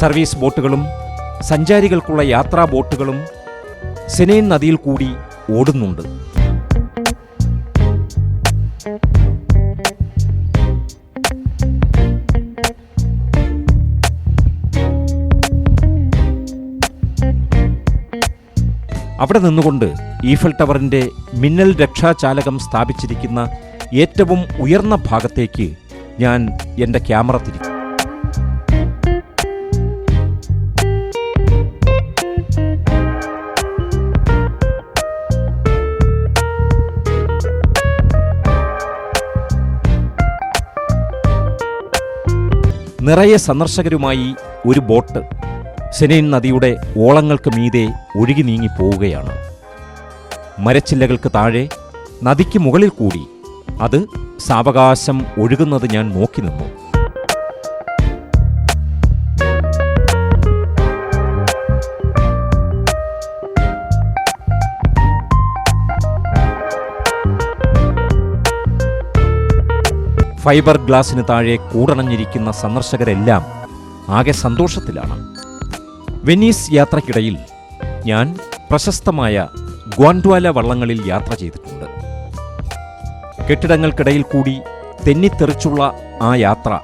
Service ബോട്ടുകളും സഞ്ചാരികൾക്കുള്ള യാത്രാ ബോട്ടുകളും സെനേൻ നദിയിൽ കൂടി ഓടുന്നുണ്ട്. അവിടെ നിന്നുകൊണ്ട് ഈഫൽ ടവറിന്റെ മിന്നൽ രക്ഷാചാലകം സ്ഥാപിച്ചിരിക്കുന്ന ഏറ്റവും ഉയർന്ന ഭാഗത്തേക്ക് ഞാൻ എന്റെ ക്യാമറ തിരിക്കും. നിറയെ സന്ദർശകരുമായി ഒരു ബോട്ട് സെനൈൻ നദിയുടെ ഓളങ്ങൾക്ക് മീതെ ഒഴുകി നീങ്ങി പോവുകയാണ്. മരച്ചില്ലകൾക്ക് താഴെ നദിക്ക് മുകളിൽ കൂടി അത് സാവകാശം ഒഴുകുന്നത് ഞാൻ നോക്കി നിന്നു. ഫൈബർ ഗ്ലാസിന് താഴെ കൂടണഞ്ഞിരിക്കുന്ന സന്ദർശകരെല്ലാം ആകെ സന്തോഷത്തിലാണ്. വെനീസ് യാത്രയ്ക്കിടയിൽ ഞാൻ പ്രശസ്തമായ ഗ്വാൻഡ്വാല വള്ളങ്ങളിൽ യാത്ര ചെയ്തിട്ടുണ്ട്. കെട്ടിടങ്ങൾക്കിടയിൽ കൂടി തെന്നിത്തെറിച്ചുള്ള ആ യാത്ര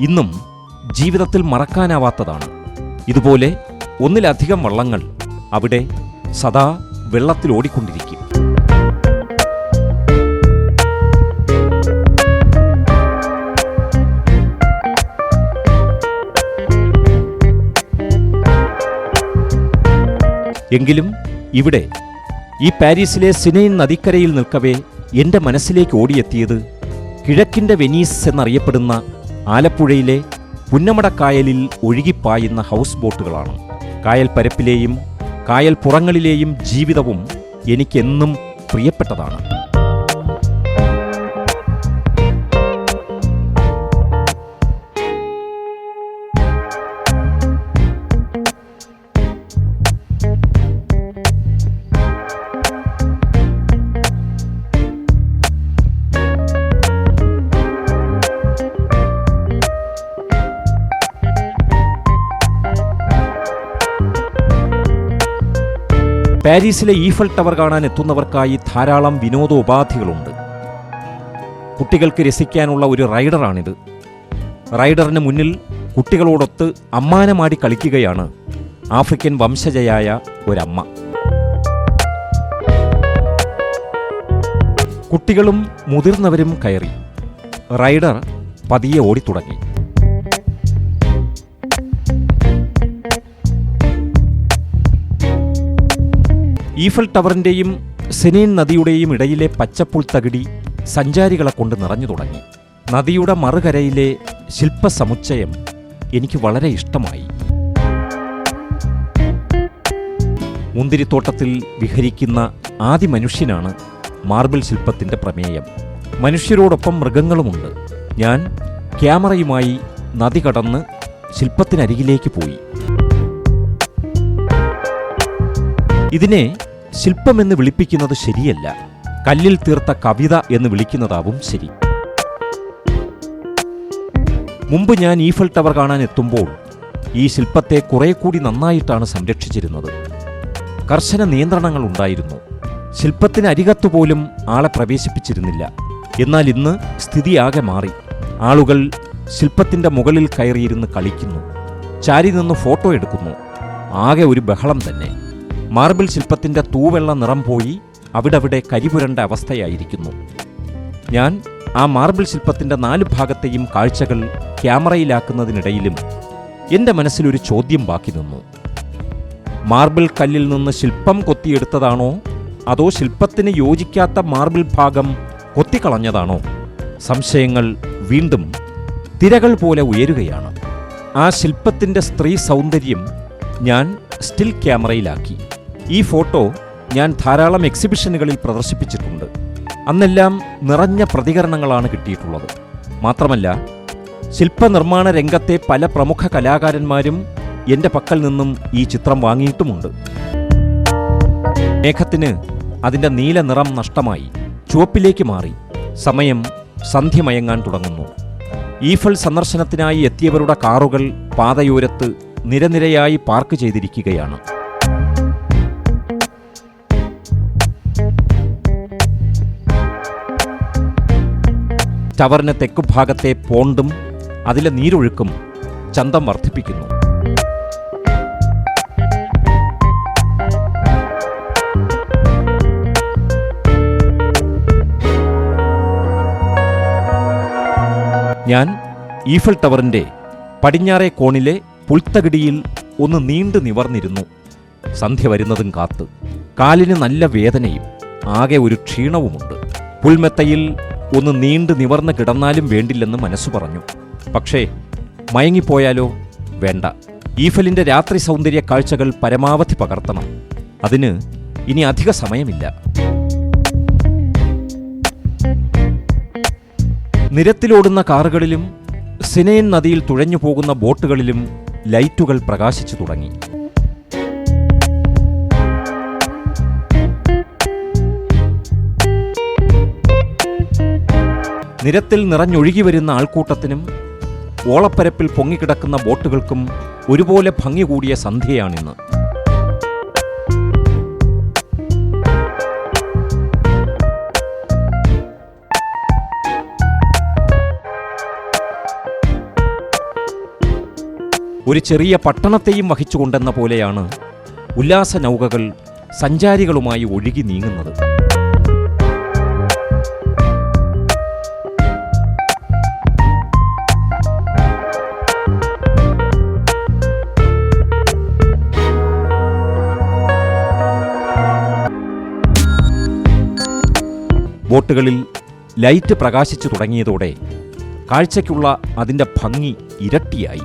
ഇന്നും ജീവിതത്തിൽ മറക്കാനാവാത്തതാണ്. ഇതുപോലെ ഒന്നിലധികം വള്ളങ്ങൾ അവിടെ സദാ വെള്ളത്തിൽ ഓടിക്കൊണ്ടിരിക്കും എങ്കിലും ഇവിടെ ഈ പാരീസിലെ സിനൈൻ നദിക്കരയിൽ നിൽക്കവേ എന്റെ മനസ്സിലേക്ക് ഓടിയെത്തിയത് കിഴക്കിന്റെ വെനീസ് എന്നറിയപ്പെടുന്ന ആലപ്പുഴയിലെ പുന്നമടക്കായലിൽ ഒഴുകിപ്പായുന്ന ഹൗസ് ബോട്ടുകളാണ്. കായൽ പരപ്പിലെയും കായൽ ജീവിതവും എനിക്കെന്നും പ്രിയപ്പെട്ടതാണ്. പാരീസിലെ ഈഫൽ ടവർ കാണാൻ എത്തുന്നവർക്കായി ധാരാളം വിനോദോപാധികളുണ്ട്. കുട്ടികൾക്ക് രസിക്കാനുള്ള ഒരു റൈഡറാണിത്. റൈഡറിന് മുന്നിൽ കുട്ടികളോടൊത്ത് അമ്മാനമാടി കളിക്കുകയാണ് ആഫ്രിക്കൻ വംശജയായ ഒരമ്മ. കുട്ടികളും മുതിർന്നവരും കയറി. റൈഡർ പതിയെ ഓടിത്തുടങ്ങി. ഈഫൽ ടവറിന്റെയും സെനീൻ നദിയുടെയും ഇടയിലെ പച്ചപ്പുൾ തകിടി സഞ്ചാരികളെ കൊണ്ട് നിറഞ്ഞു തുടങ്ങി. നദിയുടെ മറുകരയിലെ ശില്പസമുച്ചയം എനിക്ക് വളരെ ഇഷ്ടമായി. മുന്തിരിത്തോട്ടത്തിൽ വിഹരിക്കുന്ന ആദി മനുഷ്യനാണ് മാർബിൾ ശില്പത്തിന്റെ പ്രമേയം. മനുഷ്യരോടൊപ്പം മൃഗങ്ങളുമുണ്ട്. ഞാൻ ക്യാമറയുമായി നദി കടന്ന് ശില്പത്തിനരികിലേക്ക് പോയി. ഇതിനെ ശില്പമെന്ന് വിളിപ്പിക്കുന്നത് ശരിയല്ല. കല്ലിൽ തീർത്ത കവിത എന്ന് വിളിക്കുന്നതാവും ശരി. മുമ്പ് ഞാൻ ഈഫൽ ടവർ കാണാൻ എത്തുമ്പോൾ ഈ ശില്പത്തെ കുറെ കൂടി നന്നായിട്ടാണ് സംരക്ഷിച്ചിരുന്നത്. കർശന നിയന്ത്രണങ്ങൾ ഉണ്ടായിരുന്നു. ശില്പത്തിന് അരികത്തുപോലും ആളെ പ്രവേശിപ്പിച്ചിരുന്നില്ല. എന്നാൽ ഇന്ന് സ്ഥിതി ആകെ മാറി. ആളുകൾ ശില്പത്തിന്റെ മുകളിൽ കയറിയിരുന്ന് കളിക്കുന്നു. ചാരി നിന്ന് ഫോട്ടോ എടുക്കുന്നു. ആകെ ഒരു ബഹളം തന്നെ. മാർബിൾ ശില്പത്തിന്റെ തൂവെള്ള നിറം പോയി അവിടവിടെ കരിപുരണ്ട അവസ്ഥയായിരിക്കുന്നു. ഞാൻ ആ മാർബിൾ ശില്പത്തിന്റെ നാല് ഭാഗത്തെയും കാഴ്ചകൾ ക്യാമറയിലാക്കുന്നതിനിടയിലും എന്റെ മനസ്സിലൊരു ചോദ്യം ബാക്കി നിന്നു. മാർബിൾ കല്ലിൽ നിന്ന് ശില്പം കൊത്തിയെടുത്തതാണോ? അതോ ശില്പത്തിന് യോജിക്കാത്ത മാർബിൾ ഭാഗം കൊത്തിക്കളഞ്ഞതാണോ? സംശയങ്ങൾ വീണ്ടും തിരകൾ പോലെ ഉയരുകയാണ്. ആ ശില്പത്തിന്റെ സ്ത്രീ സൗന്ദര്യം ഞാൻ സ്റ്റിൽ ക്യാമറയിലാക്കി. ഈ ഫോട്ടോ ഞാൻ ധാരാളം എക്സിബിഷനുകളിൽ പ്രദർശിപ്പിച്ചിട്ടുണ്ട്. അന്നെല്ലാം നിറഞ്ഞ പ്രതികരണങ്ങളാണ് കിട്ടിയിട്ടുള്ളത്. മാത്രമല്ല ശില്പനിർമ്മാണ രംഗത്തെ പല പ്രമുഖ കലാകാരന്മാരും എന്റെ പക്കൽ നിന്നും ഈ ചിത്രം വാങ്ങിയിട്ടുമുണ്ട്. മേഘത്തിന് അതിന്റെ നീല നിറം നഷ്ടമായി. ചുവപ്പിലേക്ക് മാറി. സമയം സന്ധ്യമയങ്ങാൻ തുടങ്ങുന്നു. ഈഫൽ സന്ദർശനത്തിനായി എത്തിയവരുടെ കാറുകൾ പാതയോരത്ത് നിരനിരയായി പാർക്ക് ചെയ്തിരിക്കുകയാണ്. ടവറിന് തെക്കുഭാഗത്തെ പോണ്ടും അതിലെ നീരൊഴുക്കും ചന്തം വർദ്ധിപ്പിക്കുന്നു. ഞാൻ ഈഫൽ ടവറിന്റെ പടിഞ്ഞാറേ കോണിലെ പുൽത്തകിടിയിൽ ഒന്ന് നീണ്ടു നിവർന്നിരുന്നു. സന്ധ്യ വരുന്നതും കാത്ത്. കാലിന് നല്ല വേദനയും ആകെ ഒരു ക്ഷീണവുമുണ്ട്. പുൽമെത്തയിൽ ഒന്ന് നീണ്ടു നിവർന്ന് കിടന്നാലും വേണ്ടില്ലെന്ന് മനസ്സു പറഞ്ഞു. പക്ഷേ മയങ്ങിപ്പോയാലോ? വേണ്ട. ഈഫലിന്റെ രാത്രി സൗന്ദര്യ കാഴ്ചകൾ പരമാവധി പകർത്തണം. അതിന് ഇനി അധിക സമയമില്ല. നിരത്തിലോടുന്ന കാറുകളിലും സിനയൻ നദിയിൽ തുഴഞ്ഞു പോകുന്ന ബോട്ടുകളിലും ലൈറ്റുകൾ പ്രകാശിച്ചു തുടങ്ങി. നിരത്തിൽ നിറഞ്ഞൊഴുകി വരുന്ന ആൾക്കൂട്ടത്തിനും ഓളപ്പരപ്പിൽ പൊങ്ങിക്കിടക്കുന്ന ബോട്ടുകൾക്കും ഒരുപോലെ ഭംഗി കൂടിയ സന്ധ്യയാണിന്ന്. ഒരു ചെറിയ പട്ടണത്തെയും വഹിച്ചുകൊണ്ടെന്ന പോലെയാണ് ഉല്ലാസ നൗകകൾ സഞ്ചാരികളുമായി ഒഴുകി നീങ്ങുന്നത്. ബോട്ടുകളിൽ ലൈറ്റ് പ്രകാശിച്ചു തുടങ്ങിയതോടെ കാഴ്ചയ്ക്കുള്ള അതിന്റെ ഭംഗി ഇരട്ടിയായി.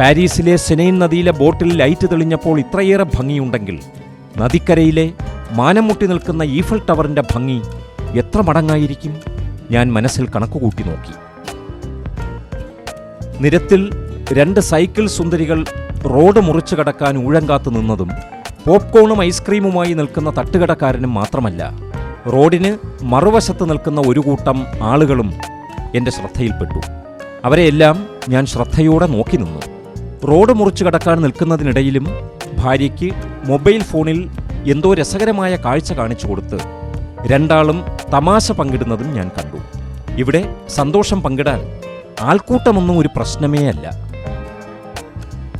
പാരീസിലെ സെനൈൻ നദിയിലെ ബോട്ടിൽ ലൈറ്റ് തെളിഞ്ഞപ്പോൾ ഇത്രയേറെ ഭംഗിയുണ്ടെങ്കിൽ നദിക്കരയിലെ മാനം മുട്ടി നിൽക്കുന്ന ഈഫൽ ടവറിന്റെ ഭംഗി എത്ര മടങ്ങായിരിക്കും? ഞാൻ മനസ്സിൽ കണക്കുകൂട്ടി നോക്കി. നിരത്തിൽ രണ്ട് സൈക്കിൾ സുന്ദരികൾ റോഡ് മുറിച്ചു കടക്കാൻ ഊഴങ്കാത്തു നിന്നതും പോപ്കോണും ഐസ്ക്രീമുമായി നിൽക്കുന്ന തട്ടുകടക്കാരനും മാത്രമല്ല. റോഡിന് മറുവശത്ത് നിൽക്കുന്ന ഒരു കൂട്ടം ആളുകളും എന്റെ ശ്രദ്ധയിൽപ്പെട്ടു. അവരെയെല്ലാം ഞാൻ ശ്രദ്ധയോടെ നോക്കി നിന്നു. റോഡ് മുറിച്ചു കടക്കാൻ നിൽക്കുന്നതിനിടയിലും ഭാര്യയ്ക്ക് മൊബൈൽ ഫോണിൽ എന്തോ രസകരമായ കാഴ്ച കാണിച്ചു കൊടുത്ത് രണ്ടാളും തമാശ പങ്കിടുന്നതും ഞാൻ കണ്ടു. ഇവിടെ സന്തോഷം പങ്കിടാൻ ആൾക്കൂട്ടമൊന്നും ഒരു പ്രശ്നമേ അല്ല.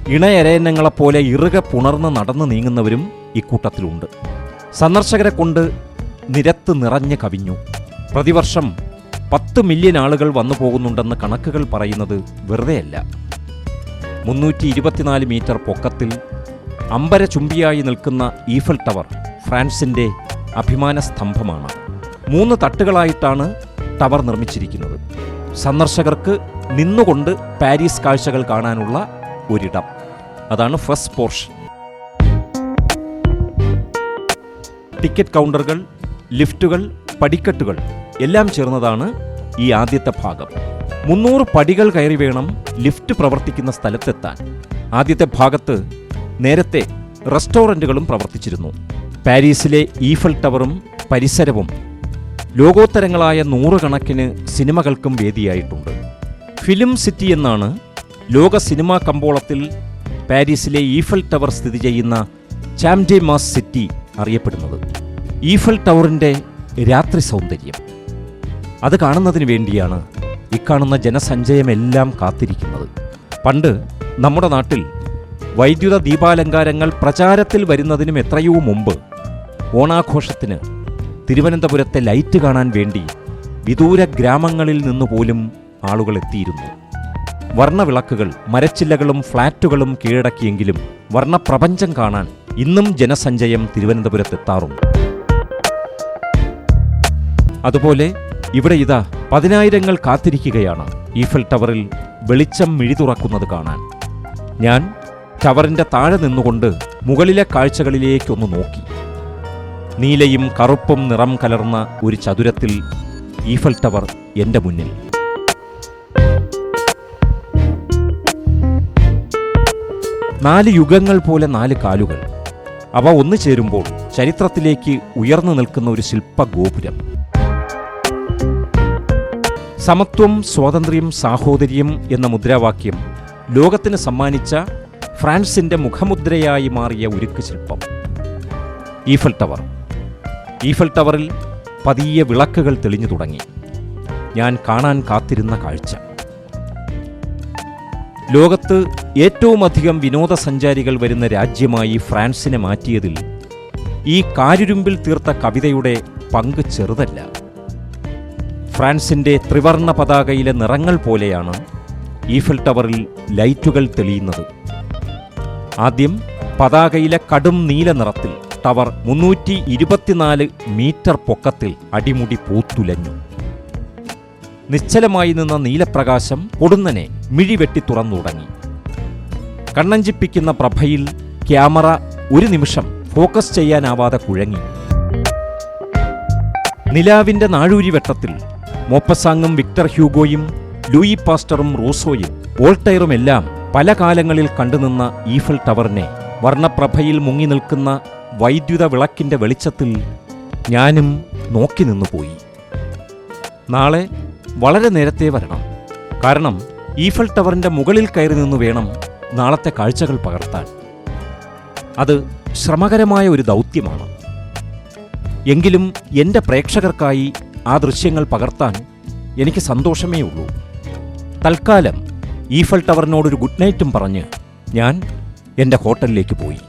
ഇണയരയന്നങ്ങളെപ്പോലെ ഇറുക പുണർന്ന് നടന്നു നീങ്ങുന്നവരും ഇക്കൂട്ടത്തിലുണ്ട്. സന്ദർശകരെ കൊണ്ട് നിരത്ത് നിറഞ്ഞു കവിഞ്ഞു. പ്രതിവർഷം പത്ത് മില്യൺ ആളുകൾ വന്നു പോകുന്നുണ്ടെന്ന് കണക്കുകൾ പറയുന്നത് വെറുതെയല്ല. മുന്നൂറ്റി ഇരുപത്തിനാല് മീറ്റർ പൊക്കത്തിൽ അമ്പര ചുംബിയായി നിൽക്കുന്ന ഈഫൽ ടവർ ഫ്രാൻസിന്റെ അഭിമാന സ്തംഭമാണ്. മൂന്ന് തട്ടുകളായിട്ടാണ് ടവർ നിർമ്മിച്ചിരിക്കുന്നത്. സന്ദർശകർക്ക് നിന്നുകൊണ്ട് പാരീസ് കാഴ്ചകൾ കാണാനുള്ള ഒരിടം. അതാണ് ഫസ്റ്റ് പോർഷൻ ടിക്കറ്റ് കൗണ്ടറുകൾ ലിഫ്റ്റുകൾ പടിക്കെട്ടുകൾ എല്ലാം ചേർന്നതാണ് ഈ ആദ്യത്തെ ഭാഗം. മുന്നൂറ് പടികൾ കയറി വേണം ലിഫ്റ്റ് പ്രവർത്തിക്കുന്ന സ്ഥലത്തെത്താൻ. ആദ്യത്തെ ഭാഗത്ത് നേരത്തെ റെസ്റ്റോറന്റുകളും പ്രവർത്തിച്ചിരുന്നു. പാരീസിലെ ഈഫൽ ടവറും പരിസരവും ലോകോത്തരങ്ങളായ നൂറുകണക്കിന് സിനിമകൾക്കും വേദിയായിട്ടുണ്ട്. ഫിലിം സിറ്റി എന്നാണ് ലോക സിനിമാ കമ്പോളത്തിൽ പാരീസിലെ ഈഫൽ ടവർ സ്ഥിതി ചെയ്യുന്ന ചാംഡെ മാസ് സിറ്റി അറിയപ്പെടുന്നത്. ഈഫൽ ടവറിന്റെ രാത്രി സൗന്ദര്യം. അത് കാണുന്നതിന് വേണ്ടിയാണ് ഇക്കാണുന്ന ജനസഞ്ചയമെല്ലാം കാത്തിരിക്കുന്നത്. പണ്ട് നമ്മുടെ നാട്ടിൽ വൈദ്യുത ദീപാലങ്കാരങ്ങൾ പ്രചാരത്തിൽ വരുന്നതിനും എത്രയോ മുമ്പ് ഓണാഘോഷത്തിന് തിരുവനന്തപുരത്തെ ലൈറ്റ് കാണാൻ വേണ്ടി വിദൂര ഗ്രാമങ്ങളിൽ നിന്ന് പോലും ആളുകൾ എത്തിയിരുന്നു. വർണവിളക്കുകൾ മരച്ചില്ലകളും ഫ്ളാറ്റുകളും കീഴടക്കിയെങ്കിലും വർണപ്രപഞ്ചം കാണാൻ ഇന്നും ജനസഞ്ചയം തിരുവനന്തപുരത്തെത്താറുണ്ട്. അതുപോലെ ഇവിടെ ഇതാ പതിനായിരങ്ങൾ കാത്തിരിക്കുകയാണ്. ഈഫൽ ടവറിൽ വെളിച്ചം മിഴിതുറക്കുന്നത് കാണാൻ. ഞാൻ ടവറിന്റെ താഴെ നിന്നുകൊണ്ട് മുകളിലെ കാഴ്ചകളിലേക്കൊന്ന് നോക്കി. നീലയും കറുപ്പും നിറം കലർന്ന ഒരു ചതുരത്തിൽ ഈഫൽ ടവർ എന്റെ മുന്നിൽ. നാല് യുഗങ്ങൾ പോലെ നാല് കാലുകൾ. അവ ഒന്നു ചേരുമ്പോൾ ചരിത്രത്തിലേക്ക് ഉയർന്നു നിൽക്കുന്ന ഒരു ശില്പഗോപുരം. സമത്വം സ്വാതന്ത്ര്യം സാഹോദര്യം എന്ന മുദ്രാവാക്യം ലോകത്തിന് സമ്മാനിച്ച ഫ്രാൻസിന്റെ മുഖമുദ്രയായി മാറിയ ഉരുക്ക് ശില്പം. Eiffel tower. ഈഫൽ ടവറിൽ പതിയെ വിളക്കുകൾ തെളിഞ്ഞു തുടങ്ങി. ഞാൻ കാണാൻ കാത്തിരുന്ന കാഴ്ച. ലോകത്ത് ഏറ്റവുമധികം വിനോദസഞ്ചാരികൾ വരുന്ന രാജ്യമായി ഫ്രാൻസിനെ മാറ്റിയതിൽ ഈ കാരുരുമ്പിൽ തീർത്ത കവിതയുടെ പങ്ക് ചെറുതല്ല. ഫ്രാൻസിന്റെ ത്രിവർണ പതാകയിലെ നിറങ്ങൾ പോലെയാണ് ഈഫൽ ടവറിൽ ലൈറ്റുകൾ തെളിയുന്നത്. ആദ്യം പതാകയിലെ കടും നീല നിറത്തിൽ ടവർ മുന്നൂറ്റി ഇരുപത്തിനാല് മീറ്റർ പൊക്കത്തിൽ അടിമുടി പൂത്തുലഞ്ഞു. നിശ്ചലമായി നിന്ന നീലപ്രകാശം പൊടുന്നനെ മിഴിവെട്ടി തുറന്നു തുടങ്ങി കണ്ണഞ്ചിപ്പിക്കുന്ന പ്രഭയിൽ ക്യാമറ ഒരു നിമിഷം ഫോക്കസ് ചെയ്യാനാവാതെ കുഴങ്ങി. നിലാവിന്റെ നാഴൂരി വെട്ടത്തിൽ മോപ്പസാങ്ങും വിക്ടർ ഹ്യൂഗോയും ലൂയി പാസ്റ്ററും റൂസോയും വോൾട്ടയറുമെല്ലാം പല കാലങ്ങളിൽ കണ്ടുനിന്ന ഈഫൽ ടവറിനെ വർണപ്രഭയിൽ മുങ്ങി നിൽക്കുന്ന വൈദ്യുത വിളക്കിന്റെ വെളിച്ചത്തിൽ ഞാനും നോക്കി നിന്നുപോയി. നാളെ വളരെ നേരത്തെ വരണം. കാരണം ഈഫൽ ടവറിന്റെ മുകളിൽ കയറി നിന്ന് വേണം നാളത്തെ കാഴ്ചകൾ പകർത്താൻ. അത് ശ്രമകരമായ ഒരു ദൗത്യമാണ്. എങ്കിലും എന്റെ പ്രേക്ഷകർക്കായി ആ ദൃശ്യങ്ങൾ പകർത്താൻ എനിക്ക് സന്തോഷമേ ഉള്ളൂ. തൽക്കാലം ഈഫൽ ടവറിനോടൊരു ഗുഡ് നൈറ്റും പറഞ്ഞ് ഞാൻ എന്റെ ഹോട്ടലിലേക്ക് പോയി.